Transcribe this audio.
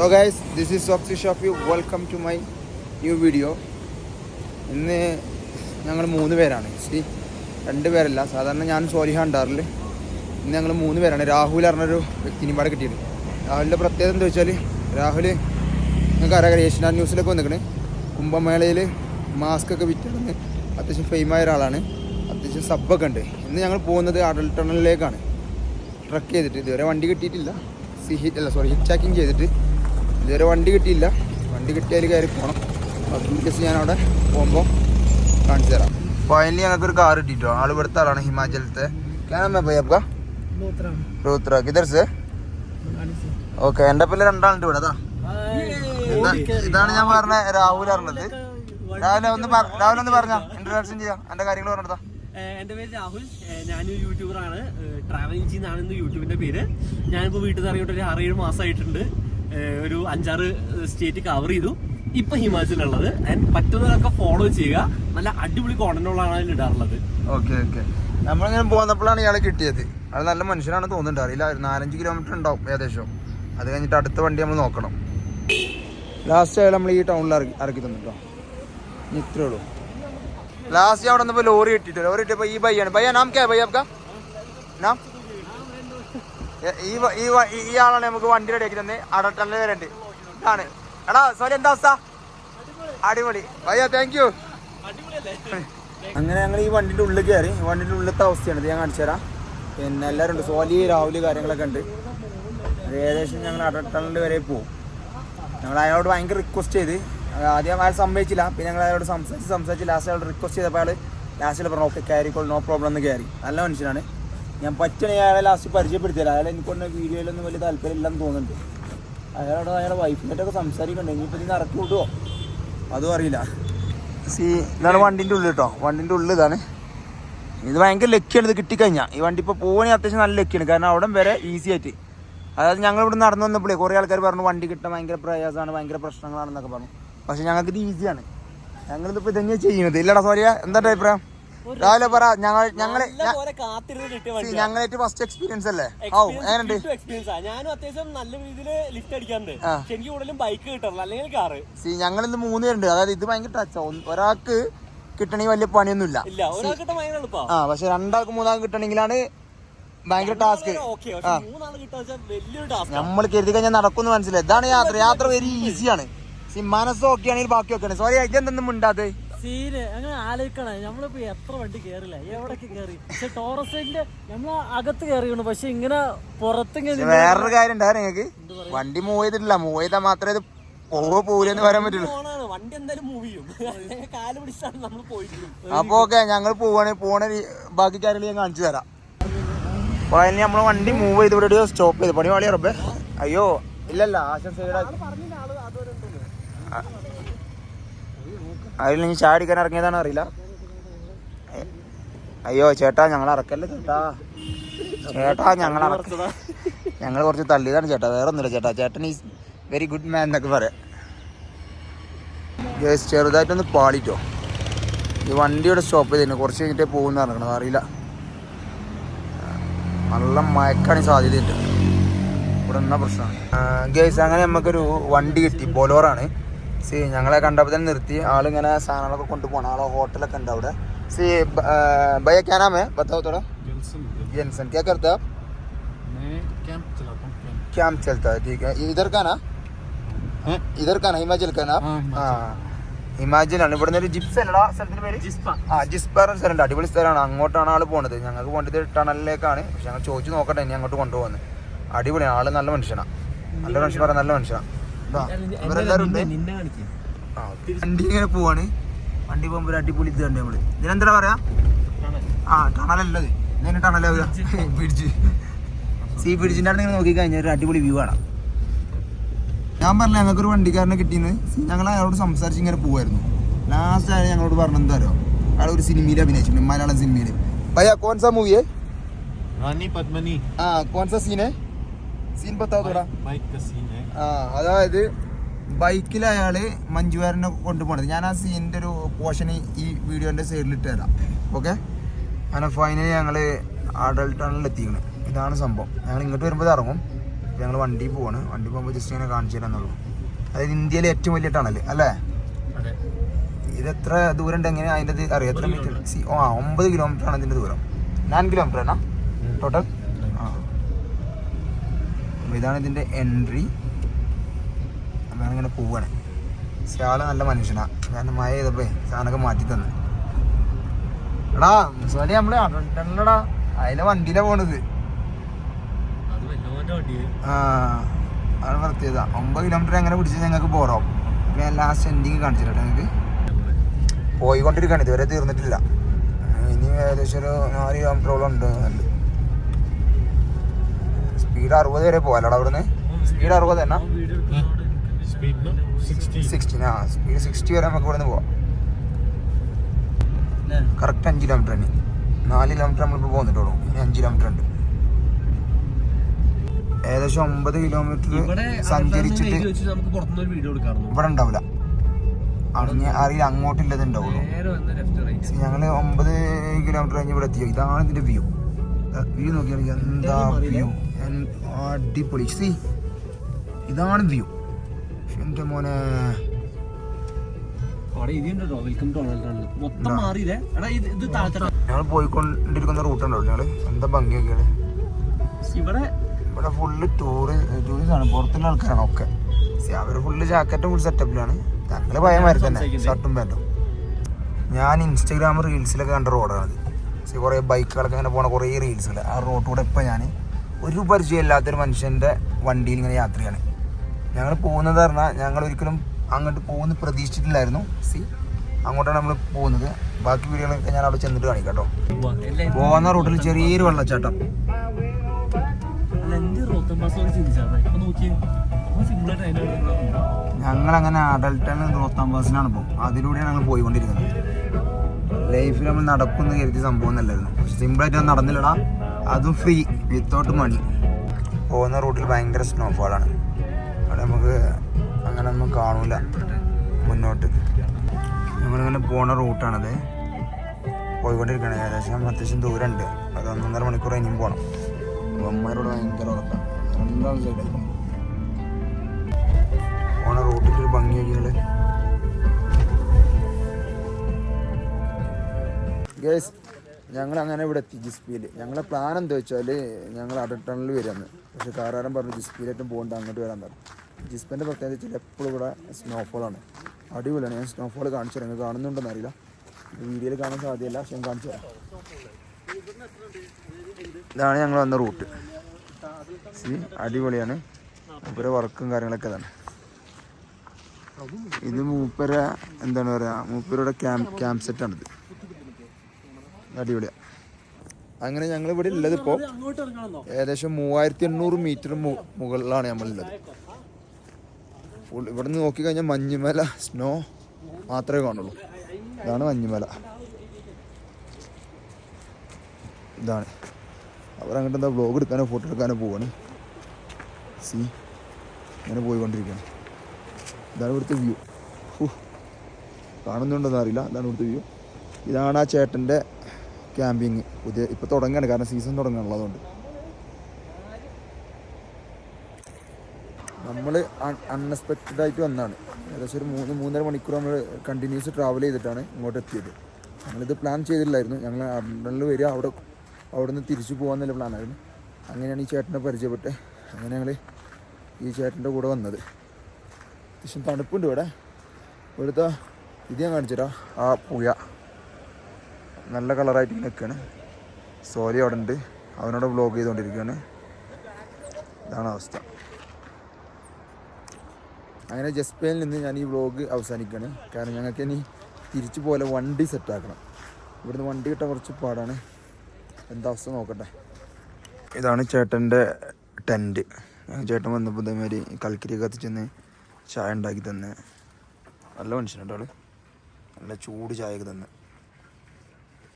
So guys this is soxy shoppy welcome to my new video ഇന്ന് ഞങ്ങൾ മൂന്ന് പേരാണ്. സി രണ്ട് പേരല്ല. സാധാരണ ഞാൻ സോലിഹ ഉണ്ടാറില്ല ഇന്ന് ഞങ്ങൾ മൂന്ന് പേരാണ്. രാഹുൽ പറഞ്ഞൊരു വ്യക്തിനെയും പാടെ കിട്ടിയത് രാഹുലിന്റെ പ്രത്യേകത എന്താ വെച്ചാൽ രാഹുൽ നിങ്ങൾക്ക് അറിയാം ഏഷ്യനാട് ന്യൂസിലൊക്കെ വന്നിക്കണ്. കുംഭമേളയിൽ മാസ്ക് ഒക്കെ വിറ്റിടുന്ന് അത്യാവശ്യം ഫെയിമായ ഒരാളാണ്. അത്യാവശ്യം സബ്ബൊക്കെ ഉണ്ട്. ഇന്ന് ഞങ്ങൾ പോകുന്നത് അടൽ ടണലിലേക്കാണ് ട്രക്ക് ചെയ്തിട്ട്. ഇതുവരെ വണ്ടി കിട്ടിയിട്ടില്ല. സി ഹിറ്റ് അല്ല സോറി ഹിറ്റ് ചാക്കിങ് ചെയ്തിട്ട് ഇതുവരെ വണ്ടി കിട്ടിയില്ല. വണ്ടി കിട്ടിയാൽ കയറി പോകണം ഡീറ്റെയിൽസ് ഞാൻ അവിടെ പോകുമ്പോൾ കാണിച്ചു തരാം. ഫൈനലി ഞങ്ങൾക്കൊരു കാർ കിട്ടിയിട്ടോ ആൾ ഇവിടുത്തെ ആളാണ് ഹിമാചലത്തെ. ക്യാമ പോയി അപ്പ റൂത്ര. കിതർ സേ ഓക്കെ എന്റെ പേര് രണ്ടാളുണ്ട് ഇവിടെ അതാ ഇതാ- ഇതാണ് ഞാൻ പറഞ്ഞ രാഹുൽ അറിഞ്ഞത് രാവിലെ ഒന്ന് രാവിലെ ഒന്ന് പറഞ്ഞ? ഇൻട്രൊഡക്ഷൻ ചെയ്യാം. എന്റെ കാര്യങ്ങൾ പറഞ്ഞതാ എന്റെ പേര് രാഹുൽ. ഞാനൊരു യൂട്യൂബർ ആണ്. ട്രാവലിംഗ് ചെയ്യുന്നതാണ് ഇന്ന് യൂട്യൂബിന്റെ പേര്. ഞാനിപ്പോൾ വീട്ടിൽ നിന്ന് ഇറങ്ങിയിട്ട് ഒരു ആറേഴ് മാസമായിട്ടുണ്ട് ഒരു അഞ്ചാറ് സ്റ്റേറ്റ് കവർ ചെയ്തു. ഇപ്പൊ ഹിമാചലുള്ളത് ആൻഡ് പറ്റുന്നതൊക്കെ ഫോളോ ചെയ്യുക. നല്ല അടിപൊളി കോണ്ടന്റുകളാണ് അതിൽ ഇടാറുള്ളത്. ഓക്കെ ഓക്കെ നമ്മളിങ്ങനെ പോന്നപ്പോഴാണ് ഇയാളെ കിട്ടിയത്. അത് നല്ല മനുഷ്യനാണ് തോന്നുന്നുണ്ട്. അറിയില്ല നാലഞ്ച് കിലോമീറ്റർ ഉണ്ടാവും ഏകദേശം. അത് കഴിഞ്ഞിട്ട് അടുത്ത വണ്ടി നമ്മൾ നോക്കണം. ലാസ്റ്റ് അയാൾ നമ്മൾ ഈ ടൗണിൽ ഇറക്കി ഇറക്കി തന്നിട്ടോ? ഇത്രേ ഉള്ളൂ. ലാസ്റ്റ് അവിടെ വന്നപ്പോൾ ലോറി കിട്ടിയിട്ട് ലോറി കിട്ടിയപ്പോൾ ഈ ബൈ ആണ് ബയ്യ നാം കേ ബയ്യ നാം? ഈ ഈ ആളാണ് നമുക്ക് വണ്ടി റെഡിയാക്കി തന്നെ. അടട്ടല്ല വരണ്ട് ഇതാണ്. എടാ സോറി എന്താ അവസ്ഥ? അടിപൊളി. ബയ്യ താങ്ക് യു അങ്ങനെ ഞങ്ങൾ ഈ വണ്ടിന്റെ ഉള്ളിൽ കയറി. വണ്ടിന്റെ ഉള്ളിലത്തെ അവസ്ഥയാണ് ഇത്. ഞാൻ കാണിച്ചു തരാം. പിന്നെ എല്ലാവരും ഉണ്ട്. സോലി രാവിലെ കാര്യങ്ങളൊക്കെ ഉണ്ട്. അത് ഏകദേശം ഞങ്ങൾ അടട്ടലിന്റെ വരെ പോകും ഞങ്ങൾ അയാളോട് ഭയങ്കര റിക്വസ്റ്റ് ചെയ്ത്. ആദ്യം അയാൾ സമ്മതിച്ചില്ല. പിന്നെ ഞങ്ങൾ അയാളോട് സംസാരിച്ച് സംസാരിച്ച് ലാസ്റ്റ് അയാളോട് റിക്വസ്റ്റ് ചെയ്തപ്പോൾ അയാൾ ലാസ്റ്റിൽ പറഞ്ഞു ഓക്കെ കയറിക്കോൾ നോ പ്രോബ്ലം എന്ന് കയറി. നല്ല മനുഷ്യനാണ്. ഞാൻ പറ്റണ അയാളെ ലാസ്റ്റ് പരിചയപ്പെടുത്തിയില്ല അയാൾ എനിക്കൊണ്ട് വീഡിയോയിലൊന്നും വലിയ താല്പര്യം ഇല്ലെന്ന് തോന്നുന്നുണ്ട്. അയാളോട് അയാളെ വൈഫിനായിട്ടൊക്കെ സംസാരിക്കണ്ടേ? ഇനിയിപ്പോൾ നീ ഇറക്കി വിടുവോ അതും അറിയില്ല. സി ഇതാണ് വണ്ടിന്റെ ഉള്ളിൽ കേട്ടോ വണ്ടിന്റെ ഉള്ളിൽ ഇതാണ്. ഇത് ഭയങ്കര ലക്കിയാണ് ഇത് കിട്ടിക്കഴിഞ്ഞാൽ ഈ വണ്ടി ഇപ്പോൾ പോകണേ അത്യാവശ്യം നല്ല ലക്കിയാണ്. കാരണം അവിടെ വരെ ഈസി ആയിട്ട്. അതായത് ഞങ്ങൾ ഇവിടെ നടന്നു വന്നപ്പോഴേ കുറേ ആൾക്കാർ പറഞ്ഞു വണ്ടി കിട്ടാൻ ഭയങ്കര പ്രയാസമാണ് ഭയങ്കര പ്രശ്നങ്ങളാണെന്നൊക്കെ പറഞ്ഞു. പക്ഷേ ഞങ്ങൾക്ക് ഇത് ഈസിയാണ് ഞങ്ങളിതിപ്പോൾ ഇതെങ്ങനെ ചെയ്യുന്നത് ഇല്ലടാ സോറിയ എന്താ അഭിപ്രായം? രാവിലെ പറ ഞങ്ങൾ ഞങ്ങൾ കാത്തിരുന്ന് ഞങ്ങളായിട്ട് ഫസ്റ്റ് എക്സ്പീരിയൻസ് അല്ലേ? ഓ എങ്ങനെയുണ്ട് എക്സ്പീരിയൻസ് ഞാനും അത്യാവശ്യം നല്ല രീതിയിൽ ലിഫ്റ്റ് അടിക്കാറുണ്ട്. എനിക്ക് കൂടുതലും ബൈക്ക് കിട്ടാറില്ല അല്ലെങ്കിൽ കാറ്. സി ഞങ്ങളിന്ന് മൂന്ന് പേരുണ്ട്. അതായത് ഇത് ഭയങ്കര ടച്ചാ ഒരാൾക്ക് കിട്ടണമെങ്കിൽ വലിയ പണിയൊന്നുമില്ല. ആ പക്ഷെ രണ്ടാൾക്ക് മൂന്നാൾക്ക് കിട്ടണമെങ്കിലാണ് ഭയങ്കര ടാസ്ക് നമ്മൾ കരുതി കഴിഞ്ഞാൽ നടക്കുന്നു മനസ്സിലായി. ഇതാണ് യാത്ര. യാത്ര വെരി ഈസിയാണ് സി ബാക്കി ഒക്കെ സോറി ഇതെന്തെന്നും മിണ്ടാതെ സീന് അങ്ങനെ ആലോചിക്കണേ. നമ്മളിപ്പോ എത്ര വണ്ടി കേറില്ല എവിടൊക്കെ കേറി? പക്ഷെ ടോറസിന്റെ നമ്മൾ അകത്ത് കേറിയാണ് പക്ഷെ ഇങ്ങനെ പുറത്തിങ്ങനെ വേറൊരു കാര്യം ഉണ്ടായിരുന്നു നിങ്ങക്ക് വണ്ടി മൂവ് ചെയ്തിട്ടില്ല. മൂവ് ചെയ്താൽ മാത്രമേ ഇത് പോവോ പോവില്ലെന്ന് പറയാൻ പറ്റുള്ളൂ. വണ്ടി എന്തായാലും മൂവ് ചെയ്യും. കാൽ പിടിച്ചാണ് നമ്മൾ പോയിട്ടുള്ളൂ അപ്പൊ ഓക്കെ ഞങ്ങൾ പോവാണ്. പോണ ബാക്കി കാര്യങ്ങൾ ഞാൻ കാണിച്ചു തരാം. അപ്പൊ അതിന് നമ്മൾ വണ്ടി മൂവ് ചെയ്ത് ഇവിടെ സ്റ്റോപ്പ് ചെയ്ത്. പണി റബ്ബേ. അയ്യോ ഇല്ലല്ല. ആശം സൈഡാക്കി അതിൽ നീ ചാടിക്കാൻ ഇറങ്ങിയതാണ് അറിയില്ല. അയ്യോ ചേട്ടാ ഞങ്ങൾ ഇറക്കല്ലേ ചേട്ടാ. ചേട്ടാ ഞങ്ങൾ ഞങ്ങൾ കുറച്ച് തള്ളിയതാണ് ചേട്ടാ. വേറെ ഒന്നുമില്ല ചേട്ടാ. ചേട്ടൻ ഈസ് വെരി ഗുഡ് മാൻ എന്നൊക്കെ പറയാം. ചെറുതായിട്ടൊന്ന് പാളിട്ടോ. ഈ വണ്ടിയുടെ സ്റ്റോപ്പ് ചെയ്തിരുന്നു. കുറച്ച് കഴിഞ്ഞിട്ടേ പോകുന്ന നടക്കണം അറിയില്ല. നല്ല മയക്കാണ് സാധ്യതയുണ്ട്. ഇവിടെ എന്നാ പ്രശ്നമാണ്. ഗേസ് അങ്ങനെ നമുക്കൊരു വണ്ടി കിട്ടി. ബൊലോറാണ് സി ഞങ്ങളെ കണ്ടപ്പോൾ തന്നെ നിർത്തി ആളിങ്ങനെ സാധനങ്ങളൊക്കെ കൊണ്ടുപോകണം ആളെ ഹോട്ടലൊക്കെ ഉണ്ട് അവിടെ സി ഭയ ക്യാ നാം है बताओ थोड़ा जेनसन क्या करते हो आप मैं कैंप चलाता हूँ कैंप कैंप चलता है ठीक है इधर का ना हाँ? इधर का ना हिमाचल का ना हाँ, हिमाचल। हाँ ഹിമാചലാണ് ഇവിടുന്ന് ഒരു ജിപ്സ് അല്ലടാ സ്ഥലത്തിന്റെ പേര് ജിസ്പ ആ ജിസ്പർ സ്ഥലമുണ്ട് അടിപൊളി സ്ഥലമാണ് അങ്ങോട്ടാണ് ആള് പോണത് ഞങ്ങൾക്ക് പോകേണ്ടത് ടണലിലേക്കാണ് പക്ഷെ ഞങ്ങൾ ചോദിച്ചു നോക്കട്ടെ ഇനി അങ്ങോട്ട് കൊണ്ടുപോകുന്നത് അടിപൊളിയാണ് ആള് നല്ല മനുഷ്യനാണ് നല്ല മനുഷ്യൻ പറയാൻ നല്ല മനുഷ്യനാണ് വണ്ടി ഇങ്ങനെ പോവാണ്. വണ്ടി പോകുമ്പോ അടിപൊളി ഇത് കണ്ടു നമ്മൾ. ഇതിനെന്താ പറയാ? ആ ടണലല്ലത്. ഇതന്നെ ടണലാവുക. ബ്രിഡ്ജ്. സീ ബ്രിഡ്ജിന്റെ അവിടെ നോക്കി കഴിഞ്ഞാൽ ഒരു അടിപൊളി വ്യൂ ആണ്. ഞാൻ പറഞ്ഞ ഞങ്ങൾക്ക് ഒരു വണ്ടിക്കാരനെ കിട്ടിയെന്ന്. ഞങ്ങൾ അയാളോട് സംസാരിച്ച് ഇങ്ങനെ പോവായിരുന്നു. ലാസ്റ്റ് അയാൾ ഞങ്ങളോട് പറഞ്ഞെന്താ അയാൾ ഒരു സിനിമയിൽ അഭിനയിച്ചിട്ടുണ്ട് മലയാളം സിനിമയിൽ പയ്യ കോൺസ മൂവിയെ? പത്മനി. ആ കോൺസ സീനെ? സീൻ പത്താവൂടാ അതായത് ബൈക്കിൽ അയാൾ മഞ്ജുവാരനെ കൊണ്ടുപോണത്. ഞാൻ ആ സീനിന്റെ ഒരു പോർഷൻ ഈ വീഡിയോന്റെ സൈഡിൽ ഇട്ട് തരാം. ഓക്കെ അങ്ങനെ ഫൈനലി ഞങ്ങൾ അഡൾട്ട് ടണലിൽ എത്തിക്കണേ. ഇതാണ് സംഭവം. ഞങ്ങൾ ഇങ്ങോട്ട് വരുമ്പോൾ ഇറങ്ങും. ഞങ്ങൾ വണ്ടി പോവാണ്. വണ്ടി പോകുമ്പോൾ ജസ്റ്റ് ഇങ്ങനെ കാണിച്ചു തരാന്നുള്ളൂ അതായത് ഇന്ത്യയിലെ ഏറ്റവും വലിയ ടണൽ അല്ലേ? ഇത് എത്ര ദൂരം ഉണ്ട് എങ്ങനെ അതിന്റെ അറിയാം? എത്ര മീറ്റർ ഒമ്പത് കിലോമീറ്റർ ആണ് ഇതിന്റെ ദൂരം. നയൻ കിലോമീറ്റർ ആണ്? ടോട്ടൽ അപ്പോൾ ഇതാണ് ഇതിന്റെ എൻട്രി അപ്പം ഇങ്ങനെ പോവുകയാണ് പക്ഷെ നല്ല മനുഷ്യനാണ് കാരണം മഴ ചെയ്തപ്പോ സാധനമൊക്കെ മാറ്റി തന്നു. എടാ മുസാലി നമ്മൾ അടണ്ടടാ അതിലെ വണ്ടിയിലാ പോണത്. ആ അത് പ്രത്യേകത ഒമ്പത് കിലോമീറ്റർ എങ്ങനെ പിടിച്ചാൽ ഞങ്ങൾക്ക് പോറാം ഞാൻ ലാസ്റ്റ് എൻഡിങ് കാണിച്ചിട്ടോ ഞങ്ങൾക്ക് പോയിക്കൊണ്ടിരിക്കുകയാണ് ഇതുവരെ തീർന്നിട്ടില്ല. ഇനി ഏകദേശം ഒരു നാല് കിലോമീറ്ററോളം ഉണ്ട്. സ്പീഡ് അറുപത് വരെ പോവാലോ അവിടുന്ന്. സ്പീഡ് അറുപത് തന്നെ സിക്സ്റ്റീൻ Speed 60. സിക്സ്റ്റി ആ സ്പീഡ് സിക്സ്റ്റി വരെ നമുക്ക് ഇവിടുന്ന് പോവാം. കറക്റ്റ് അഞ്ച് കിലോമീറ്റർ തന്നെ. നാല് കിലോമീറ്റർ നമ്മളിപ്പോൾ പോന്നിട്ടുള്ളൂ. ഇനി അഞ്ച് കിലോമീറ്റർ ഉണ്ട്. ഏകദേശം ഒമ്പത് കിലോമീറ്റർ സഞ്ചരിച്ചിട്ട് ഇവിടെ ഉണ്ടാവില്ല. അറിഞ്ഞ അറിയില്ല അങ്ങോട്ടില്ലത് ഉണ്ടാവുള്ളൂ. ഞങ്ങൾ ഒമ്പത് കിലോമീറ്റർ കഴിഞ്ഞ് ഇവിടെ എത്തിയോ? ഇതാണ് ഇതിന്റെ വ്യൂ വ്യൂ നോക്കിയാണെങ്കിൽ എന്താ വ്യൂ അടിപൊളി സി. ഇതാണ് വ്യൂ. എന്റെ മോനെ. ഞങ്ങൾ പോയിക്കൊണ്ടിരിക്കുന്ന റൂട്ട് ഉണ്ടോ ഞങ്ങൾ എന്താ ഭംഗിയൊക്കെയാണ് ഇവിടെ ഇവിടെ ഫുള്ള് ടൂറ് ടൂറിസാണ് പുറത്തുള്ള ആൾക്കാരാണ് ഒക്കെ. അവർ ഫുള്ള് ജാക്കറ്റും ഫുൾ സെറ്റപ്പിലാണ് തങ്ങൾ ഭയമാരി തന്നെ. ഷർട്ടും പാന്റും ഞാൻ ഇൻസ്റ്റാഗ്രാം റീൽസിലൊക്കെ കണ്ട റോഡാണ് അത് കുറേ ബൈക്കുകളൊക്കെ അങ്ങനെ പോണ കുറേ റീൽസുകൾ ആ റോഡിലൂടെ ഇപ്പം ഞാൻ ഒരു പരിചയമില്ലാത്തൊരു മനുഷ്യന്റെ വണ്ടിയിൽ ഇങ്ങനെ യാത്രയാണ്. ഞങ്ങൾ പോകുന്നത് പറഞ്ഞാൽ ഞങ്ങൾ ഒരിക്കലും അങ്ങോട്ട് പോകുന്ന പ്രതീക്ഷിച്ചിട്ടില്ലായിരുന്നു. സി. അങ്ങോട്ടാണ് നമ്മൾ പോകുന്നത്. ബാക്കി വീടുകളൊക്കെ ഞാൻ അവിടെ ചെന്നിട്ട് കാണിക്കാം കേട്ടോ. പോകുന്ന റൂട്ടിൽ ചെറിയൊരു വെള്ളച്ചാട്ടം. ഞങ്ങൾ അങ്ങനെ അഡൽട്ടാണ് റോത്താം ബസ്സിനാണ് പോകും അതിലൂടെയാണ് ഞങ്ങൾ പോയിക്കൊണ്ടിരിക്കുന്നത്. ലൈഫിൽ നമ്മൾ നടക്കുന്ന കരുതിയ സംഭവം എന്നല്ലായിരുന്നു പക്ഷെ സിമ്പിളായിട്ട് നടന്നില്ലടാ. അതും ഫ്രീ വിത്തൗട്ട് മണി പോകുന്ന റൂട്ടിൽ ഭയങ്കര സ്നോഫോളാണ് അവിടെ നമുക്ക് അങ്ങനെ ഒന്നും കാണൂല മുന്നോട്ട്. നമ്മളിങ്ങനെ പോണ റൂട്ടാണത് പോയിക്കൊണ്ടിരിക്കണം ഏകദേശം അത്യാവശ്യം ദൂരമുണ്ട്. അത് ഒന്നൊന്നര മണിക്കൂർ ഇനിയും പോകണം അമ്മമാരോട് ഭയങ്കര ഉറപ്പാണ് രണ്ടാം സൈഡ് പോണ റൂട്ടിന്റെ ഒരു ഭംഗി ഭംഗിയൊക്കെയാണ് ഗേസ് ഞങ്ങൾ അങ്ങനെ ഇവിടെ എത്തി ജിസ്പിയിൽ ഞങ്ങളെ പ്ലാൻ എന്താ വെച്ചാൽ ഞങ്ങൾ അടട്ടണിൽ വരാമെന്ന് പക്ഷേ കാറാരൻ പറഞ്ഞു ജിസ്പിയിലേറ്റം പോകണ്ട അങ്ങോട്ട് വരാൻ പറഞ്ഞു. ജിസ്പിന്റെ പ്രത്യേകത വെച്ചാൽ എപ്പോഴും ഇവിടെ സ്നോഫോളാണ് അടിപൊളിയാണ്. ഞാൻ സ്നോഫോൾ കാണിച്ചു തരാം. നിങ്ങൾ കാണുന്നുണ്ടെന്ന് അറിയില്ല. വീഡിയോയിൽ കാണാൻ സാധ്യമല്ല പക്ഷെ ഞാൻ കാണിച്ചു തരാം. ഇതാണ് ഞങ്ങൾ വന്ന റൂട്ട് സി അടിപൊളിയാണ്. മൂപ്പര വർക്കും കാര്യങ്ങളൊക്കെ ഇതാണ്. ഇത് മൂപ്പര എന്താണ് പറയുക മൂപ്പരുടെ ക്യാമ്പ് ക്യാമ്പ് സെറ്റാണിത് അടിപൊളിയാ. അങ്ങനെ ഞങ്ങൾ ഇവിടെ ഉള്ളത് ഇപ്പോൾ ഏകദേശം മൂവായിരത്തി എണ്ണൂറ് മീറ്റർ മുകളിലാണ് നമ്മളുള്ളത്. ഫുൾ ഇവിടെ നിന്ന് നോക്കിക്കഴിഞ്ഞാൽ മഞ്ഞുമല സ്നോ മാത്രമേ കാണുള്ളൂ. ഇതാണ് മഞ്ഞുമല. ഇതാണ്. അവർ അങ്ങോട്ട് എന്താ ബ്ലോഗ് എടുക്കാനോ ഫോട്ടോ എടുക്കാനോ പോവാണ്. സി ഇങ്ങനെ പോയിക്കൊണ്ടിരിക്കുകയാണ്. ഇതാണ് ഇവിടുത്തെ വ്യൂ കാണുന്നുണ്ടോന്ന് അറിയില്ല. ഇതാണ് ഇവിടുത്തെ വ്യൂ ഇതാണ് ആ ചേട്ടന്റെ ക്യാമ്പിങ് പുതിയ ഇപ്പോൾ തുടങ്ങുകയാണ് കാരണം സീസൺ തുടങ്ങാനുള്ളതുകൊണ്ട്. നമ്മൾ അൺഎക്സ്പെക്റ്റഡ് ആയിട്ട് വന്നാണ്. ഏകദേശം ഒരു മൂന്ന് മൂന്നര മണിക്കൂർ നമ്മൾ കണ്ടിന്യൂസ് ട്രാവൽ ചെയ്തിട്ടാണ് ഇങ്ങോട്ട് എത്തിയത് ഞങ്ങളിത് പ്ലാൻ ചെയ്തിട്ടില്ലായിരുന്നു ഞങ്ങൾ അണ്ടനിൽ വരിക അവിടെ അവിടെ നിന്ന് തിരിച്ചു പോകാമെന്നുള്ള പ്ലാനായിരുന്നു അങ്ങനെയാണ് ഈ ചേട്ടനെ പരിചയപ്പെട്ട് അങ്ങനെ ഞങ്ങൾ ഈ ചേട്ടന്റെ കൂടെ വന്നത്. അത്യാവശ്യം തണുപ്പുണ്ട് ഇവിടെ. ഇവിടുത്തെ ഇത് ഞാൻ കാണിച്ചുതരാം. ആ പുഴ. നല്ല കളറായിട്ട് നിൽക്കുകയാണ് സോലി അവിടെ ഉണ്ട് അവനോട് ബ്ലോഗ് ചെയ്തുകൊണ്ടിരിക്കുകയാണ് ഇതാണ് അവസ്ഥ. അങ്ങനെ ജസ്പേയിൽ നിന്ന് ഞാൻ ഈ വ്ളോഗ് അവസാനിക്കുകയാണ് കാരണം ഞങ്ങൾക്ക് ഇനി തിരിച്ചു പോലെ വണ്ടി സെറ്റാക്കണം ഇവിടുന്ന് വണ്ടി കിട്ടാൻ കുറച്ച് പാടാണ്. എന്താ അവസ്ഥ നോക്കട്ടെ. ഇതാണ് ചേട്ടന്റെ ടെന്റ് ചേട്ടൻ വന്നപ്പോൾ ഇതേമാതിരി കൽക്കരി കത്തിച്ചെന്ന് ചായ ഉണ്ടാക്കി തന്ന്. നല്ല മനുഷ്യനുണ്ടോ നല്ല ചൂട് ചായ തന്നെ തന്ന്.